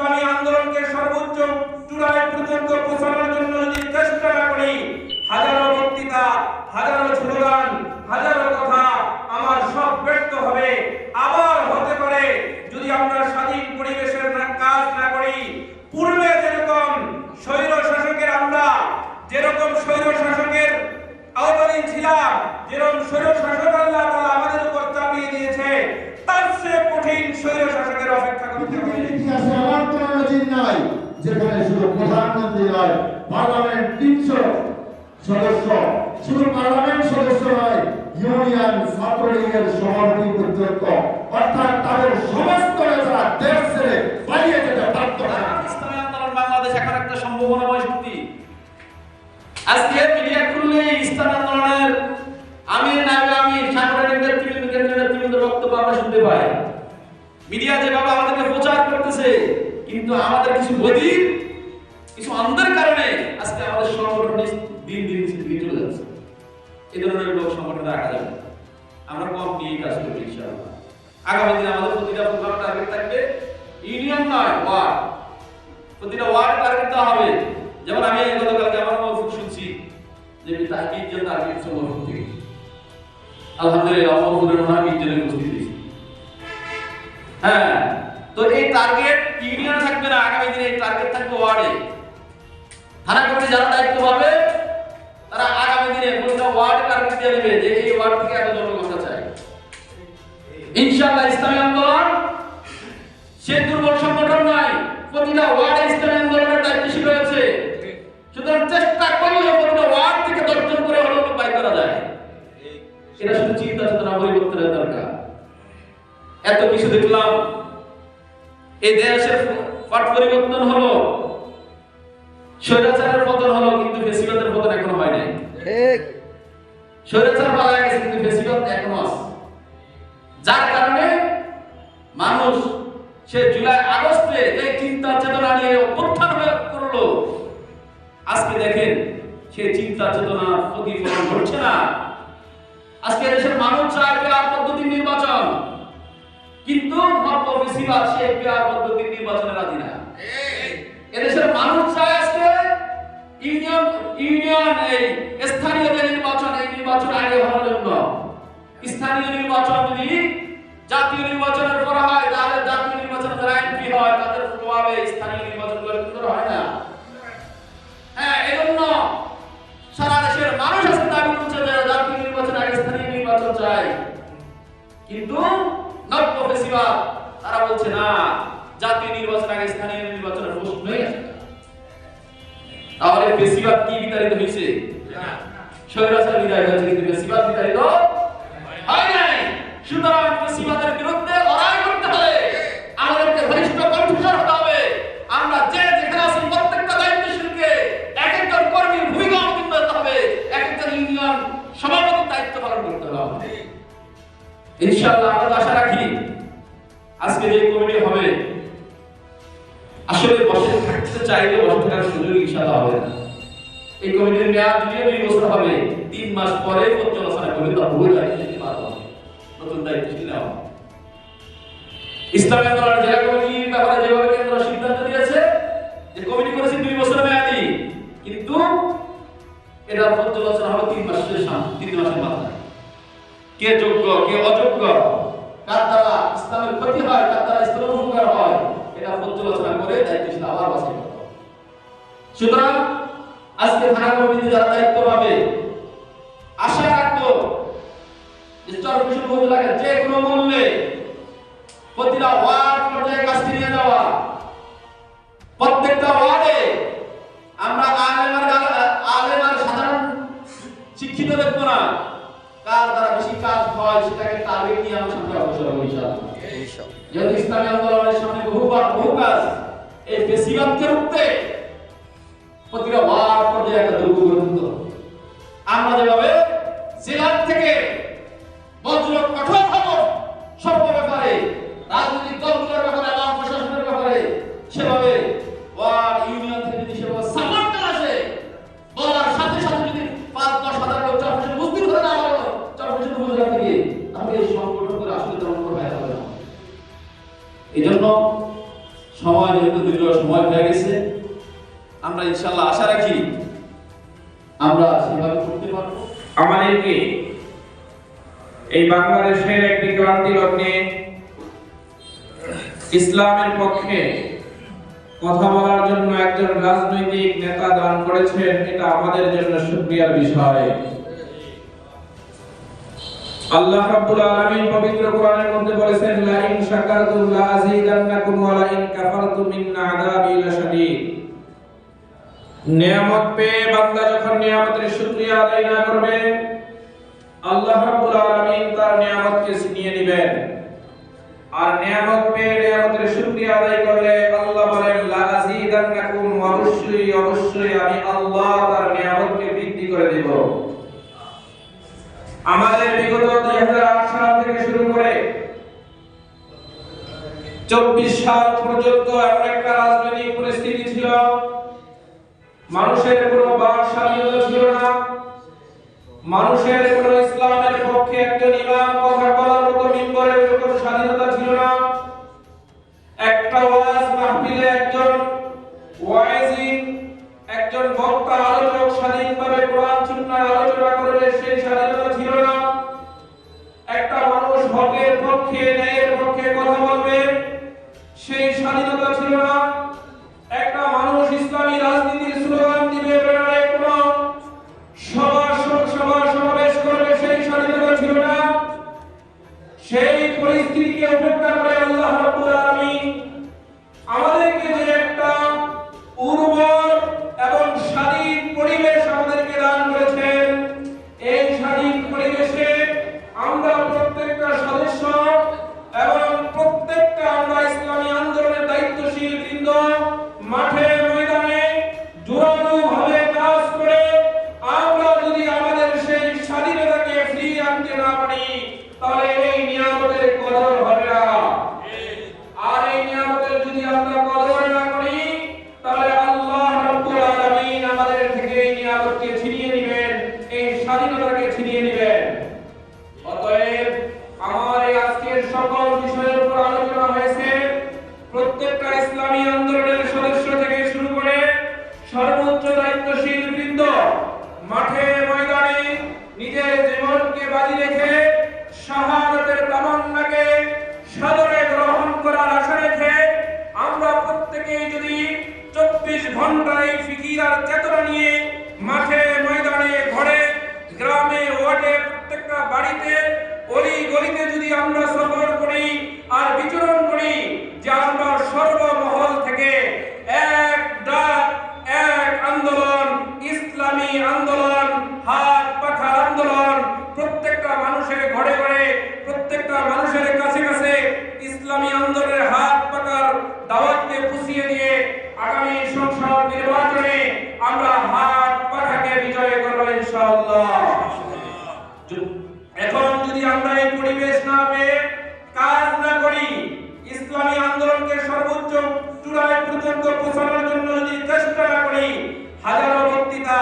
ইসলামী আন্দোলনকে সর্বোচ্চ চূড়ায় পর্যন্ত পৌঁছানোর জন্য যদি চেষ্টা করি, হাজারো বক্তৃতা, হাজারো স্লোগান, হাজারো কথা আমার সব ব্যর্থ হবে। আবার হতে পারে যদি আমরা স্বাধীন পরিবেশের কাজ না করি, পূর্বে যেরকম স্বৈর শাসকের আমরা, যেরকম স্বৈর শাসকের আওতাধীন ছিলাম, যেরকম স্বৈর শাসক আল্লাহ আমাদের উপর চাপিয়ে দিয়েছে তার চেয়ে কঠিন স্বৈর শাসকের অপেক্ষা করতে হবে। ইতিহাসে এমন কোন নজির নাই যেখানে শুধু প্রধানমন্ত্রী নয় পার্লামেন্ট তিনশো সদস্য শুধু পার্লামেন্ট সদস্য নয় ইউনিয়ন ছাত্রলীগের সভাপতি পর্যন্ত প্রতিটা ওয়ার্ড হবে। যেমন আমি গতকালকে আমার শুনছি যে আলহামদুলিল্লাহ উপস্থিত হ্যাঁ তো এই টার্গেট থাকবে না, আগামী দিনে এই টার্গেট থাকবে ওয়ার্ডে থানা কমিটি যারা দায়িত্ব পাবে, তারা আগামী দিনে প্রতিটা ওয়ার্ডে টার্গেট দিয়ে দেবে যে এই ওয়ার্ড থেকে এত জনগণ আমরা চাই ইনশাআল্লাহ ইসলামী আন্দোলন, সে দুর্বল সংগঠন নয়। প্রতিটা ওয়ার্ডে ইসলামী আন্দোলনের দায়িত্বশীল রয়েছে। সুতরাং চেষ্টা করলে প্রতিটা ওয়ার্ড থেকে দর্শন করে হলেও বাই করা যায়। এটা শুধু চিন্তা চেতনা পরিবর্তনের দরকার। এত কিছু দেখলাম এই দেশের পট পরিবর্তন হলো স্বৈরাচারের পতন হলো কিন্তু ফেসিবাদের পতন এখনও হয় নাই। ঠিক। স্বৈরাচার পালা গেছে কিন্তু ফেসিবাদ এখনও আছে। যার কারণে মানুষ সে জুলাই আগস্টে যে চিন্তা চেতনা নিয়ে অভ্যুত্থান হয়ে করল। আজকে দেখেন, সে চিন্তা চেতনা প্রতিফলন ঘটছে না। আজকে দেশের মানুষ চায় পেয়ার পদ্ধতির নির্বাচন। কিন্তু সে পেয়ার পদ্ধতির না। এদেশের মানুষ চায় আজকে ইউনিয়ন ইউনিয়ন, এই স্থানীয় যে নির্বাচন, এই নির্বাচন আগে হওয়ার জন্য। স্থানীয় নির্বাচন যদি জাতীয় নির্বাচনের পর হয়, তাহলে জাতীয় নির্বাচন যারা এমপি হয়, তাদের প্রভাবে স্থানীয় নির্বাচন করে কিন্তু হয় না। হ্যাঁ এজন্য সারা দেশের মানুষ আজকে দাবি করছে যে জাতীয় নির্বাচন আগে স্থানীয় নির্বাচন চাই। কিন্তু নব্য ফেসিবাদ, তারা বলছে না, জাতীয় নির্বাচন আগে স্থানীয় নির্বাচনের প্রশ্নই আসে তাহলে ফেসিবাদ কি বিতাড়িত হয়েছে? স্বৈরাচার বিদায় হয়েছে, কিন্তু ফেসিবাদ বিতাড়িত হয় নাই। সুতরাং ফেসিবাদের বিরুদ্ধে লড়াই করতে হলে আমাদেরকে ঘনিষ্ঠ কণ্ঠস্বর হতে হবে আমরা যে যেখানে আছি প্রত্যেকটা দায়িত্বশীলকে এক একজন কর্মীর ভূমিকা অবতীর্ণ হতে হবে এক একজন ইউনিয়ন সভাপতির দায়িত্ব পালন করতে হবে ইনশাআল্লাহ আমরা আশা রাখি আজকে যে কমিটি হবে, আসলে বসে থাকতে চাইলে বসে থাকার সুযোগ ইনশাআল্লাহ হবে না। এই কমিটির মেয়াদ যদিও দুই বছর হবে, তিন মাস পরে পর্যালোচনা করে তার ভুল নিতে পারব। নতুন দায়িত্বশীল নেওয়া। ইসলামী আন্দোলনের জেলা কমিটির ব্যাপারে যেভাবে কেন্দ্র সিদ্ধান্ত দিয়েছে, যে কমিটি করেছে দুই বছর মেয়াদি, কিন্তু এটা পর্যালোচনা হবে, তিন মাসের তিন মাসের মাথায়। কে যোগ্য, কে অযোগ্য কার দ্বারা ইসলামের ক্ষতি হয়, কার দ্বারা ইসলামের উপকার হয়, এটা পর্যালোচনা করে দায়িত্বশীল আবার বাছাই করতে। সুতরাং আজকে থানা কমিটিতে যারা দায়িত্ব পাবে আশা রাখব যে যে কোনো মূল্যে প্রতিটা ওয়ার্ড পর্যায়ে কাজটি নিয়ে যাওয়া প্রত্যেকটা ওয়ার্ডে আমরা আলেমার হয় সেটাকে টার্গেট নিয়ে আমরা সামনে অগ্রসর হব ইনশাআল্লাহ। ইনশাআল্লাহ। যেহেতু ইসলামী আন্দোলনের সামনে বহুবার বহু কাজ এই বেশিরভাগকে রুখতে প্রতিটা ওয়ার্ড পর্যায়ে একটা দুর্গ তুলতে আমরা যেভাবে জেলার থেকে বজ্র কঠোর হব সর্ব ব্যাপারে রাজনৈতিক দলগুলোর ব্যাপারে সময় যেহেতু দীর্ঘ সময় হয়ে গেছে, আমরা ইনশাল্লাহ আশা রাখি আমরা সেভাবে করতে পারব। আমাদেরকে এই বাংলাদেশের একটি ক্রান্তি লগ্নে ইসলামের পক্ষে কথা বলার জন্য একজন রাজনৈতিক নেতা দান করেছেন, এটা আমাদের জন্য শুকরিয়ার বিষয়। আল্লাহ রাব্বুল আলামিন পবিত্র কোরআনের মধ্যে বলেছেন লা ইন শাকারতুম লা আযীদান্নাকুম ওয়া লা ইন কাফারতুম ইন আযাবি লাশাদীদ। নিয়ামত পেয়ে বান্দা যখন নিয়ামতের শুকরিয়া আদায় না করবে, আল্লাহ রাব্বুল আলামিন তার নিয়ামতকে ছিনিয়ে নেবেন। আর নিয়ামত পেয়ে নিয়ামতের শুকরিয়া আদায় করলে আল্লাহ বলেন, লা আযীদান্নাকুম, অবশ্যই অবশ্যই আমি আল্লাহ তার নিয়ামতকে বৃদ্ধি করে দেব। আমাদের বিগত 2008 সাল থেকে শুরু করে চব্বিশ সাল পর্যন্ত এমন একটা রাজনৈতিক পরিস্থিতি ছিল। মানুষের কোনো বাক স্বাধীনতা ছিল না। মানুষের কোনো ইসলামের পক্ষে একজন ইমাম কথা বলার মতো মিম্বরের এরকম স্বাধীনতা ছিল না। একটা ওয়াজ মাহফিলে একজন ওয়াইজিন একজন বক্তা tiene মাঠে ময়দানে নিজের জীবনকে বাজি রেখে শাহাদাতের তামান্নাকে সাদরে গ্রহণ করার আশা রেখে আমরা প্রত্যেকেই যদি চব্বিশ ঘন্টায় ফিকির আর চেতনা নিয়ে মাঠে, ময়দানে, ঘরে, গ্রামে, ওয়ার্ডে, প্রত্যেকটা বাড়িতে অলি গলিতে যদি আমরা সফর করি আর বিচরণ করি যে আমরা সর্বমহল থেকে এক ডাক এক আন্দোলন, ইসলামী আন্দোলন, হাত পাখা আন্দোলন। প্রত্যেকটা মানুষের ঘরে ঘরে, প্রত্যেকটা মানুষের কাছে কাছে ইসলামী আন্দোলনের হাত পাকার দাওয়াতকে পুষিয়ে দিয়ে আগামী সংসদ নির্বাচনে আমরা হাত পাখাকে বিজয় করব ইনশাআল্লাহ এখন যদি আমরা এই পরিবেশ না পেয়ে কাজ না করি ইসলামী আন্দোলনকে সর্বোচ্চ চূড়ায় পর্যন্ত পৌঁছানোর জন্য যদি চেষ্টা না করি হাজারো বক্তৃতা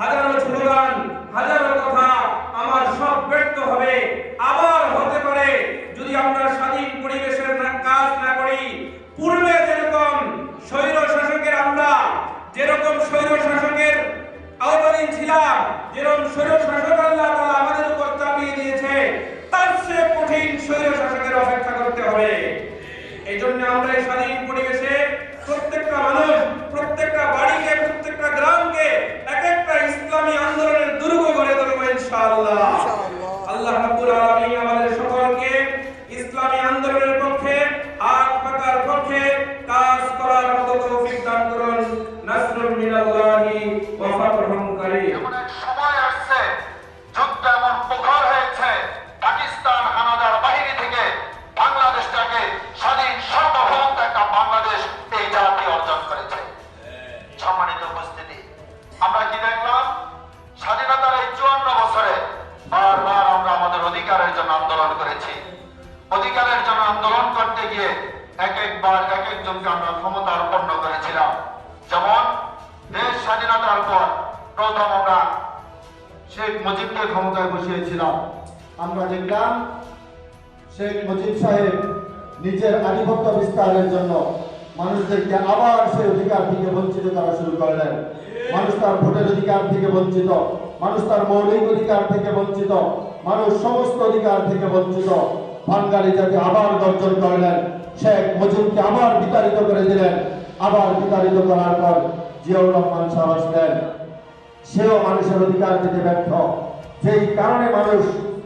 হাজারো স্লোগান হাজারো কথা আমার সব ব্যর্থ হবে আবার হতে পারে যদি আমরা স্বাধীন পরিবেশের না- কাজ না করি পূর্বে যেরকম স্বৈর শাসকের আমরা যেরকম স্বৈর শাসকের আওতাধীন ছিলাম যেরকম স্বৈর শাসক আল্লাহ তাআলা আমাদের উপর চাপিয়ে দিয়েছে তার চেয়ে কঠিন স্বৈর শাসকের অপেক্ষা করতে হবে। এই জন্য আমরা এই স্বাধীন পরিবেশে প্রত্যেকটা মানুষ প্রত্যেকটা বাড়িকে প্রত্যেকটা গ্রামকে এক একটা ইসলামী আন্দোলনের দুর্গ গড়ে তুলবো ইনশাআল্লাহ। আল্লাহ রাব্বুল আলামিন আমাদের সকলকে ইসলামী আন্দোলনের পক্ষে হাত পাকার পক্ষে কাজ করার মতো তৌফিক দান করুন। নাসরুল মিনাল্লাহি ওয়া ফাতহুন শেখ মুজিব সাহেব নিজের আধিপত্য বিস্তারের জন্য মানুষদেরকে আবার সেই অধিকার থেকে বঞ্চিত করা শুরু করলেন। মানুষ তার ভোটের অধিকার থেকে বঞ্চিত, মানুষ তার মৌলিক অধিকার থেকে বঞ্চিত, মানুষ সমস্ত অধিকার থেকে বঞ্চিত। বাঙালি জাতি আবার গর্জন করলেন, শেখ মুজিবকে আবার বিতাড়িত করে দিলেন। আবার বিতাড়িত করার পর জিয়াউর রহমান সাহেব আসলেন। সেও মানুষের অধিকার দিতে ব্যর্থ। যেই কারণে মানুষ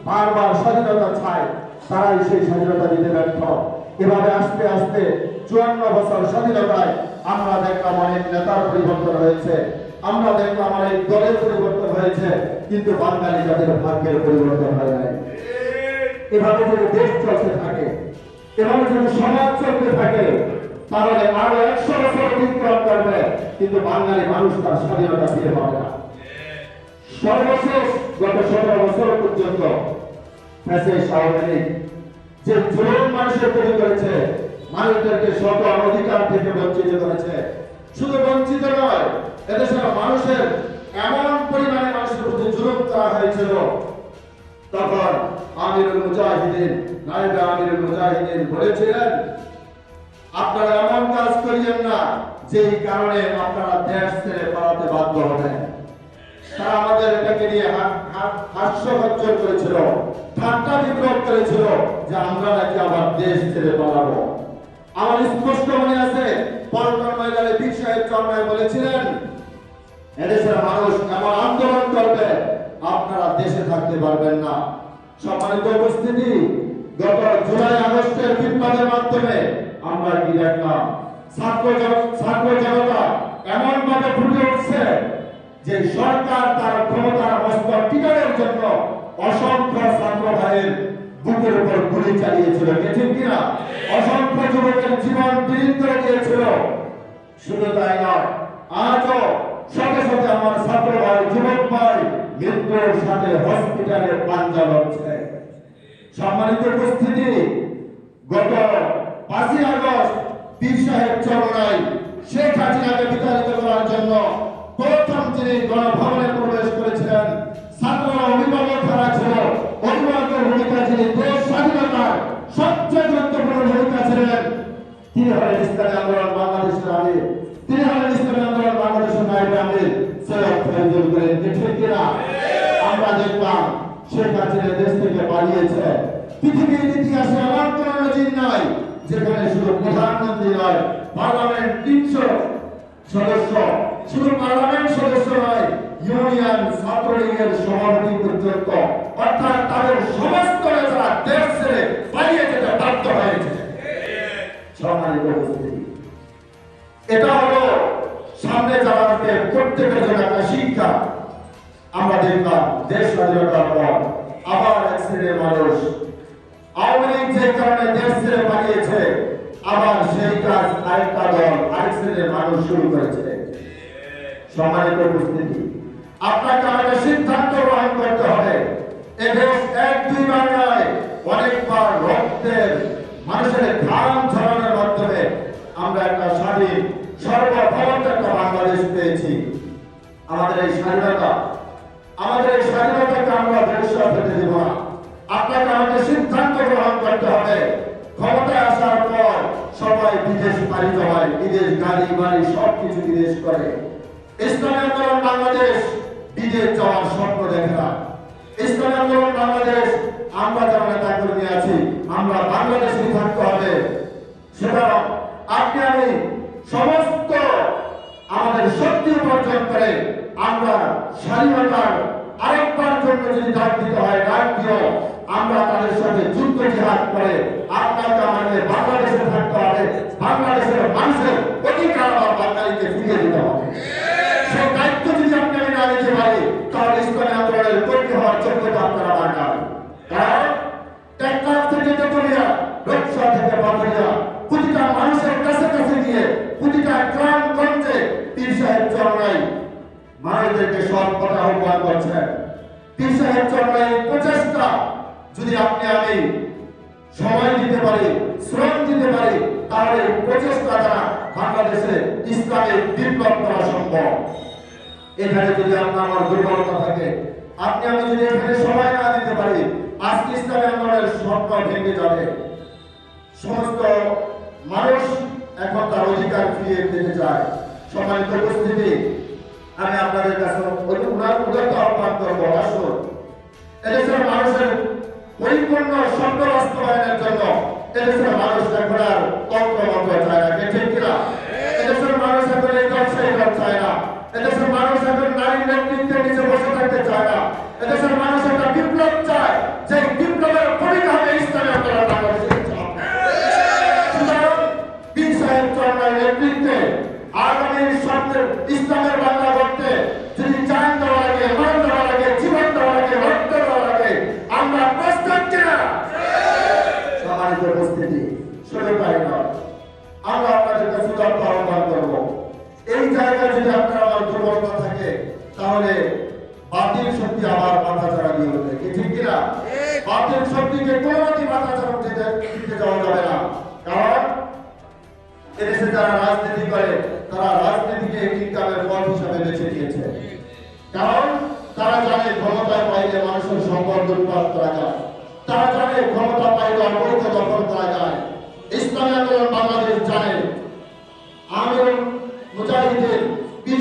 বারবার স্বাধীনতা চায় তারাই সেই স্বাধীনতা দিতে ব্যর্থ। এভাবে আস্তে আস্তে চুয়ান্ন বছর স্বাধীনতায় আমরা দেখলাম অনেক নেতার পরিবর্তন হয়েছে। আমরা দেখলাম অনেক দলের পরিবর্তন হয়েছে, কিন্তু বাঙালি জাতির ভাগ্যের পরিবর্তন হয় নাই। এভাবে যদি দেশ চলতে থাকে, এভাবে যদি সমাজ চলতে থাকে, তাহলে আরও একশো বছর অতিক্রম করবে, কিন্তু বাঙালি মানুষ তার স্বাধীনতা ফিরে পাবে না। সর্বশেষ গত সতেরো বছর পর্যন্ত আওয়ামী যে মানুষের তৈরি করেছে, মানুষদেরকে অধিকার থেকে বঞ্চিত করেছে। শুধু বঞ্চিত নয় মানুষের এমন পরিমাণে মানুষের প্রতি জুলুম করা হয়েছিল। তখন আমিরুল মুজাহিদিন নাইবে আমিরুল মুজাহিদিন বলেছিলেন, আপনারা এমন কাজ করিয়েন না, যেই কারণে আপনারা দেশ ছেড়ে পালাতে বাধ্য হবেন। তারা আমাদের এটাকে নিয়ে হা- হা- হাস্যভজ্জর করেছিল, ঠাট্টা বিপ্লব করেছিল যে আমরা নাকি আবার দেশ ছেড়ে পালাবো। আমার স্পষ্ট মনে আছে পল্টন ময়দানে বীর সাহেব চন্দ্রায় বলেছিলেন, এদেশের মানুষ এমন আন্দোলন করবে, আপনারা দেশে থাকতে পারবেন না। সম্মানিত উপস্থিতি, গত জুলাই আগস্টের বিপ্লবের মাধ্যমে আমরা কি দেখলাম? ছাত্র ছাত্র জনতা এমন ভাবে ফুটে উঠছে যে সরকার তার ক্ষমতার মস্তক টিকানোর জন্য অসংখ্য ছাত্র ভাইয়ের বুকের উপর গুলি চালিয়েছিল। ঠিক কিনা? অসংখ্য যুবকের জীবন বিলীন করে দিয়েছিল। শুধু তাই নয়, আজও শত শত আমার ছাত্র ভাই যুবক ভাই মৃত্যুর সাথে হসপিটালে পাঞ্জা লড়ছে। সম্মানিত উপস্থিতি, গত পাঁচই আগস্ট পীর সাহেব চরণাই শেখ হাসিনাকে বিতাড়িত করার জন্য যিনি গণভবনে প্রবেশ করেছিলেন। ছাত্ররা অভিভাবক হারা ছিল। অভিভাবকের ভূমিকা যিনি, দেশ স্বাধীনতার সবচেয়ে গুরুত্বপূর্ণ ভূমিকা ছিলেন, তিনি হলেন ইসলামী আন্দোলন বাংলাদেশের আমির। তিনি হলেন ইসলামী আন্দোলন বাংলাদেশের নায়ক আমির। সৈয়দ ঠিক কিনা আমরা দেখলাম শেখ হাসিনা দেশ থেকে পালিয়েছে। পৃথিবীর ইতিহাসে এমন কোন নজির নাই, যেখানে শুধু প্রধানমন্ত্রী নয়, পার্লামেন্ট তিনশো সদস্য শুধু পার্লামেন্ট সদস্য নয়, ইউনিয়ন, ছাত্রলীগের সভাপতি পর্যন্ত অর্থাৎ তাদের সমস্ত নেতারা দেশ ছেড়ে পালিয়ে যেতে বাধ্য হয়েছে। এটা হলো সামনে যাওয়াকে প্রত্যেকের জন্য একটা শিক্ষা। আমরা দেখলাম দেশ স্বাধীনতার পর আবার এক শ্রেণির মানুষ আওয়ামী লীগ যে কারণে দেশ ছেড়ে পালিয়েছে, আবার সেই কাজ আরেকটা দল আরেক শ্রেণির মানুষ শুরু করেছে। সম্মানিত উপস্থিতি। আপনাকে আমাকে সিদ্ধান্ত গ্রহণ করতে হবে। এ দেশ এক দুইবার নয় অনেকবার রক্তের, মানুষের ঘাম ঝরানোর মাধ্যমে আমরা একটা স্বাধীন, সর্বভৌমত্ব একটা বাংলাদেশ পেয়েছি। আমাদের এই স্বাধীনতা, আমাদের এই স্বাধীনতাকে আমরা ভবিষ্যৎ হতে দেব না। আপনাকে আমাকে সিদ্ধান্ত গ্রহণ করতে হবে। ক্ষমতায় আসার পর সবাই বিদেশ পালিত হয় বিদেশ গাড়ি বাড়ি সব কিছু বিদেশ করে। ইসলামী আন্দোলন বাংলাদেশ বিদেশ যাওয়ার স্বপ্ন দেখে না। ইসলামী আন্দোলন বাংলাদেশ আমরা যারা নেতা কর্মী আছি, আমরা বাংলাদেশে থাকতে হবে। সুতরাং আপনি আমি সমস্ত আমাদের শক্তি উপার্জন করে আমরা স্বাধীনতার আরেকবার জন্য যদি ডাক দিতে হয়, ডাক দিও। আমরা তাদের সাথে যুদ্ধ জিহাদ করে আপনাকে আমাকে বাংলাদেশে থাকতে হবে বাংলাদেশের মানুষের অধিকার আবার বাঙালিকে ফিরিয়ে দিতে হবে সেই দায়িত্ব যদি আপনি আমি না নিতে পারি তাহলে ইসলামী আন্দোলনের কর্মী হওয়ার যোগ্যতা আপনারা বাড়ান কারণ টেকনাফ থেকে তেতুলিয়া রূপসা থেকে বাদুরিয়া প্রতিটা মানুষের কাছে কাছে গিয়ে প্রতিটা গ্রাম গঞ্জে পীর সাহেব চরণাই মানুষদেরকে সব কথা আহ্বান করছেন সাহেব চরণাই প্রচেষ্টা যদি আপনি আমি সময় দিতে পারি, শ্রম দিতে পারি, তাহলে প্রচেষ্টা দ্বারা বাংলাদেশে ইসলামের বিপ্লব করা সম্ভব। এখানে যদি আপনার আমার দুর্বলতা থাকে, আপনি আমি যদি এখানে সময় না দিতে পারি, আজকে ইসলামী আন্দোলনের স্বপ্ন ভেঙে যাবে। সমস্ত মানুষ এখন তার অধিকার ফিরিয়ে পেতে চায়। সম্মানিত উপস্থিতি। আমি আপনাদের কাছে ওই উনার উদাত্ত আহ্বান করব, আসুন। এদেশের মানুষের পরিপূর্ণ সকল বাস্তবায়নের জন্য এদেশের মানুষ তাহলে বাতিল শক্তি আবার মাথা চাড়া দিয়ে উঠবে। কি ঠিক কিনা? বাতিল শক্তিকে কোনোমতেই মাথা চাড়া দিতে দিতে যাওয়া যাবে না। কারণ এদেশে যারা রাজনীতি করে তারা রাজনীতিকে ইনকামের পথ হিসাবে বেছে নিয়েছে। কারণ তারা জানে ক্ষমতায় পাইলে মানুষের সম্পদ লুটপাট করা যায়। তারা জানে ক্ষমতা পাইলে অবৈধ দখল করা যায়। ইসলামী আন্দোলন বাংলাদেশ জানে। আমির মুজাহিদের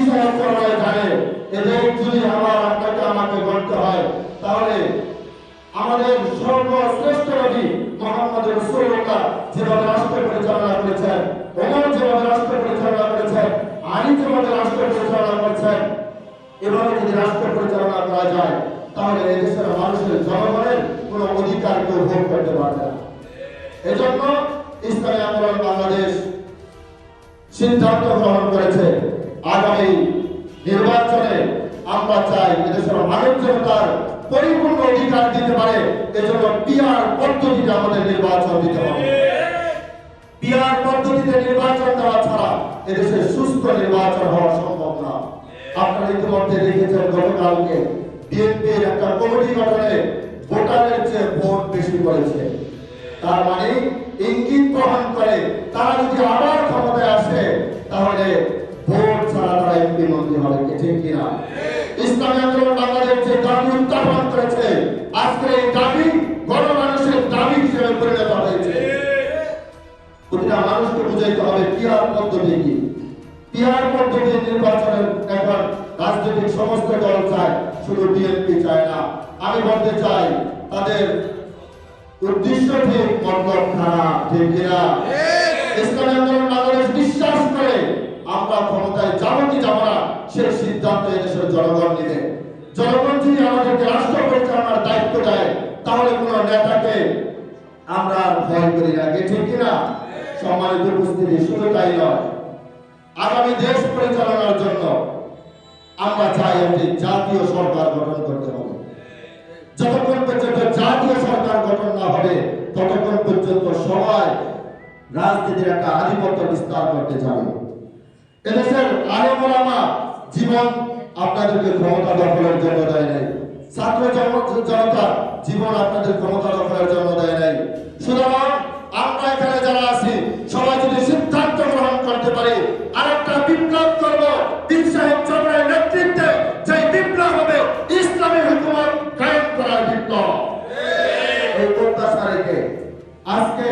সাহেব চরমায় জানে। এদের যদি আমার আপনাকে আমাকে গড়তে হয়, তাহলে আমাদের সর্বশ্রেষ্ঠ নবী মোহাম্মদ রসুল্লাহ যেভাবে রাষ্ট্র পরিচালনা করেছেন, ওমর যেভাবে রাষ্ট্র পরিচালনা করেছেন, আলী যেভাবে রাষ্ট্র পরিচালনা করছেন, এভাবে যদি রাষ্ট্র পরিচালনা করা যায়, তাহলে এদেশের মানুষের জনগণের কোনো অধিকার কেউ ভোগ করতে পারবে না। এজন্য ইসলামী আন্দোলন বাংলাদেশ সিদ্ধান্ত গ্রহণ করেছে। আগামী নির্বাচনে আমরা চাই এদেশের মানুষ যেন তার পরিপূর্ণ অধিকার দিতে পারে। এজন্য পিয়ার পদ্ধতিতে আমাদের নির্বাচন দিতে হবে। পিয়ার পদ্ধতিতে নির্বাচন দেওয়া ছাড়া এদেশে সুস্থ নির্বাচন হওয়া সম্ভব না। আপনারা ইতিমধ্যে দেখেছেন গতকালকে বিএনপির একটা কমিটি গঠনে ভোটারের চেয়ে ভোট বেশি করেছে। তার মানে ইঙ্গিত গ্রহণ করে তারা যদি আবার ক্ষমতায় আসে, তাহলে ভোট ছাড়া তারা এমপি মন্ত্রী হবে ঠিক কিনা? ইসলামী আন্দোলন বাংলাদেশ যে দাবি উত্থাপন করেছে আজকে এই দাবি গণমানুষের দাবি হিসেবে পরিণত হয়েছে। প্রতিটা মানুষকে বুঝাইতে হবে পিয়ার পদ্ধতি কি? পিয়ার পদ্ধতি নির্বাচনের এখন রাজনৈতিক সমস্ত দল চায় শুধু বিএনপি চায় না। আমি বলতে চাই তাদের উদ্দেশ্য ঠিক মতলব খারাপ ঠিক কিনা? ইসলামী আন্দোলন বাংলাদেশ বিশ্বাস করে আমরা ক্ষমতায় যাব কি যাব না সেই সিদ্ধান্ত এদেশের জনগণ নিবে। জনগণ যদি আমাদেরকে রাষ্ট্র পরিচালনার দায়িত্ব দেয়, তাহলে কোনো নেতাকে আমরা ভয় করি না। কি ঠিক কিনা? সম্মানিত উপস্থিতি, শুধু তাই নয়। আগামী দেশ পরিচালনার জন্য আমরা চাই একটি জাতীয় সরকার গঠন করতে হবে। যতক্ষণ পর্যন্ত জাতীয় সরকার গঠন না হবে, ততক্ষণ পর্যন্ত সবাই রাজনীতির একটা আধিপত্য বিস্তার করতে যাবে এদেশের আলেমা জীবন আপনাদেরকে ক্ষমতা দখলের জন্য দেয় নাই। ছাত্র জন- জনতা জীবন আপনাদের ক্ষমতা দখলের জন্য দেয় নাই সুতরাং আমরা এখানে যারা আছি সবাই যদি সিদ্ধান্ত গ্রহণ করতে পারি আরেকটা বিপ্লব করব পীর সাহেব চন্দ্রের নেতৃত্বে যে বিপ্লব হবে ইসলামী হুকুমত কায়েম করার বিপ্লব এই প্রত্যাশা রেখে আজকে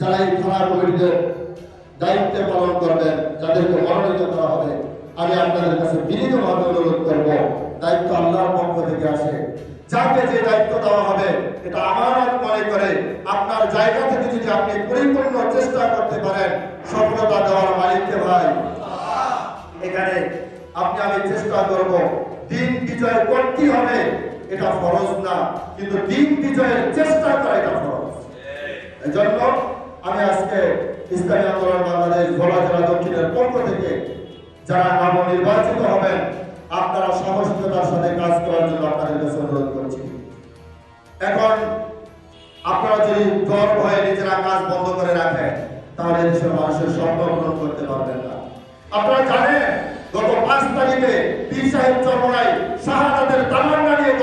যারা এই থানা কমিটিতে দায়িত্বে পালন করবেন যাদেরকে মনোনীত করা হবে আমি আপনাদের কাছে বিনীতভাবে অনুরোধ করব দায়িত্ব আল্লাহর পক্ষ থেকে আসে যাকে যে দায়িত্ব দেওয়া হবে এটা আমানত মনে করে আপনার জায়গা থেকে যদি আপনি পরিপূর্ণ চেষ্টা করতে পারেন সফলতা দেওয়ার মালিককে ভাই এখানে আপনি, আমি চেষ্টা করব। দিন বিজয় করতে হবে, এটা ফরজ না। কিন্তু দিন বিজয়ের চেষ্টা করা এটা ফরজ। এজন্য আমি আজকে ইসলামী আন্দোলন বাংলাদেশ, ভোলা জেলা দক্ষিণের পক্ষ থেকে যারা নবনির্বাচিত হবেন, আপনারা সাহসিকতার সাথে কাজ করার জন্য আপনাদের কাছে অনুরোধ করছি। এখন আপনারা যদি জ্বর ভয়ে নিজেরা কাজ বন্ধ করে রাখেন, তাহলে দেশের মানুষের স্বপ্ন পূরণ করতে পারবেন না। আপনারা জানেন গত পাঁচ তারিখে পীর সাহেব চরমরাই শাহাদাতের তামান্না নিয়ে